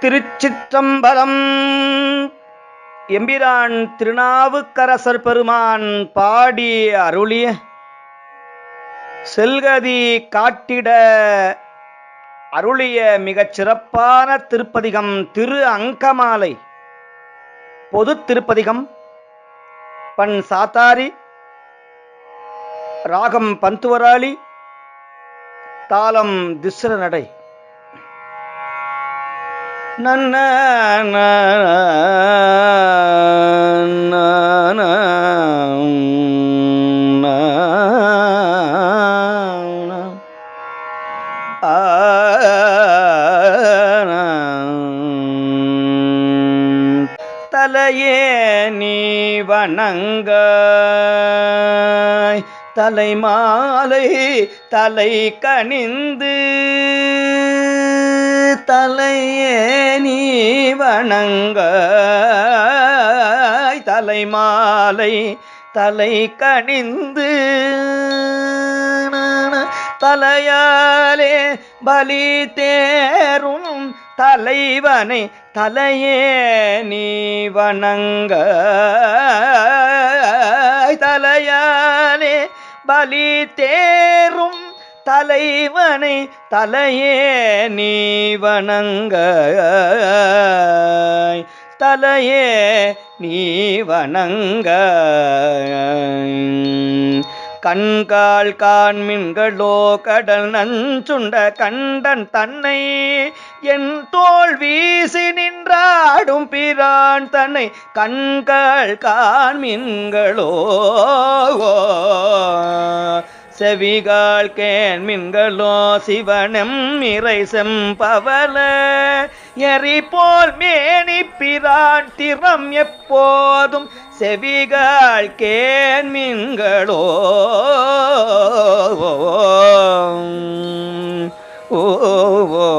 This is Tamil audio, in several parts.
திருச்சிற்றம்பலம். எம்பிரான் திருநாவுக்கரசர் பெருமான் பாடி அருளிய செல்கதி காட்டிட அருளிய மிகச் சிறப்பான திருப்பதிகம் திரு அங்கமாலை. பொது திருப்பதிகம் பண் சாத்தாரி ராகம் பந்துவராளி தாளம் திஸ்ர நடை நன்ன ah, தலையே நீ வணங்க. தலைமாலை தலை கணிந்து தலையே நீ வணங்க தலைமாலை தலை கணிந்து தலையாலே பலி தேரும் தலைவனை. தலையே நீ வணங்க தலையாலே பலி தேரும் தலைவனை தலையே நீ வணங்க தலையே நீ வணங்க கண்கால் காண்மின்களோ கடல் நஞ்சுண்ட கண்டன் தன்னை என் தோல் வீசி நின்றாடும் பிரான் தன்னை கண்கள் காண்மின்களோ செவிகால் கேண்மின்களோ சிவனம் இறைசம் பவல எரி போல் மேனி பிரான் திறம் எப்போதும் செவிகால் கேண்மின்களோ ஓ ஓ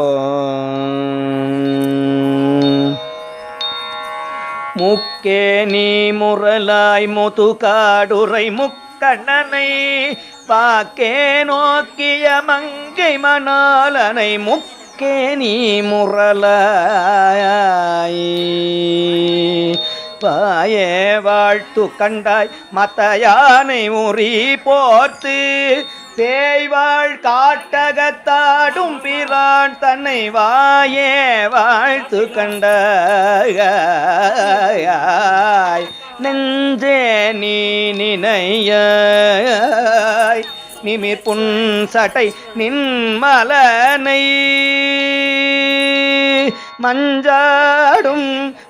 முக்கே நீ முரலாய் முது காடுரை முக்கண்ணனை. பாக்கே நோக்கிய மங்கை மணாலனை முக்கே நீ முரலாய் பாயே வாழ்த்து கண்டாய் மத்த யானை உரி போர்த்து. பேய்வாள் காட்டகத்தாடும் பிரான் தன்னை வாயே வாழ்த்து கண்டாய் நெஞ்சே நீ நினைய நிமிர் புன் சட்டை நின்மலனை மஞ்சாடும்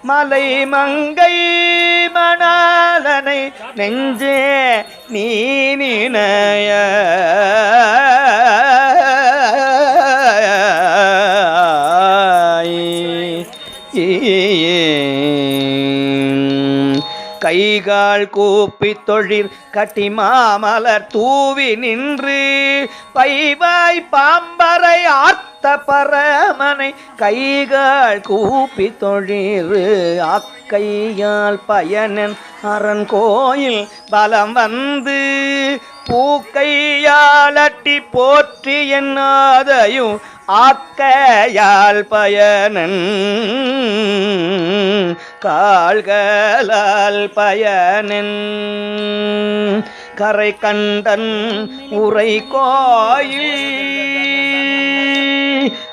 மலை மங்கை மணாலனை நெஞ்சே நீ நினைய. கைகால் கூப்பி தொழில் கட்டி மாமலர் தூவி நின்று பைவாய் பாம்பரை ஆர்த்த பரமனை கைகால் கூப்பி தொழில் அக்கையால் பயனன் அரண் கோயில் பலம் வந்து பூக்கையாலட்டி போற்றி என்னாதையும் ஆக்கையால் பயனன். கால்களால் பயனின். கரை கண்டன் உரை கோயில்.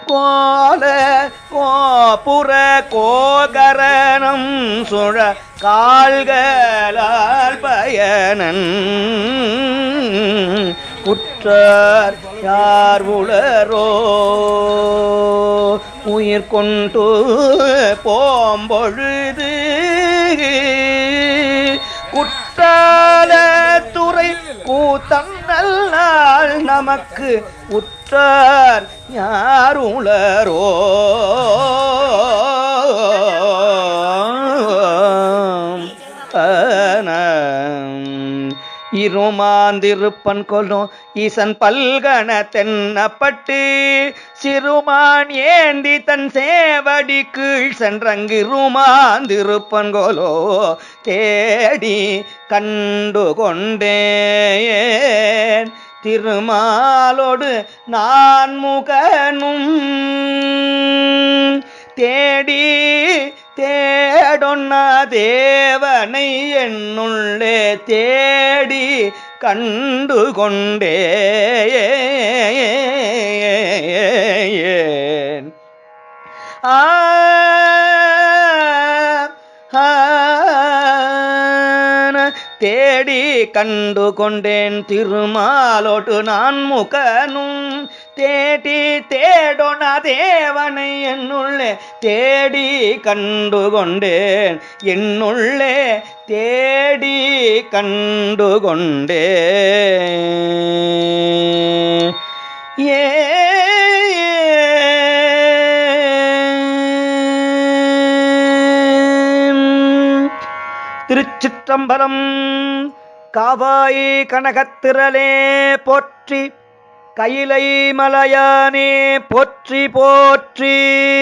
கோல கோபுர கோகரணம் சுழ கால்களால் பயனன். குற்றார் யார் உளரோ உயிர் கொண்டு போம்பொழுது குற்றால துறை கூத்தம் நல்லால் நமக்கு உற்றார் யார் உளரோ இருமாந்திருப்பன் கொல்லும் ஈசன் பல்கண தென்னப்பட்டு சிறுமான் ஏந்தி தன் சேவடி கீழ் சென்றங்கிருமாந்திருப்பன் கோலோ தேடி கண்டு கொண்டேன் திருமாலோடு நான் முகனும் தேடி தேடொன்னா தேவனை என்னுள்ளே தேடி கண்டு கொண்டே. ஆ தேடி கண்டு கொண்டேன் திருமாலோட்டு நான் முகனும் தேடி தேடொன தேவனை என்னுள்ளே தேடி கண்டு கொண்டேன் என்னுள்ளே தேடி கண்டு கொண்டே ஏ. திருச்சிற்றம்பலம் காவாய் கனகத்திரளே போற்றி கயிலை மலையானே போற்றி போற்றி.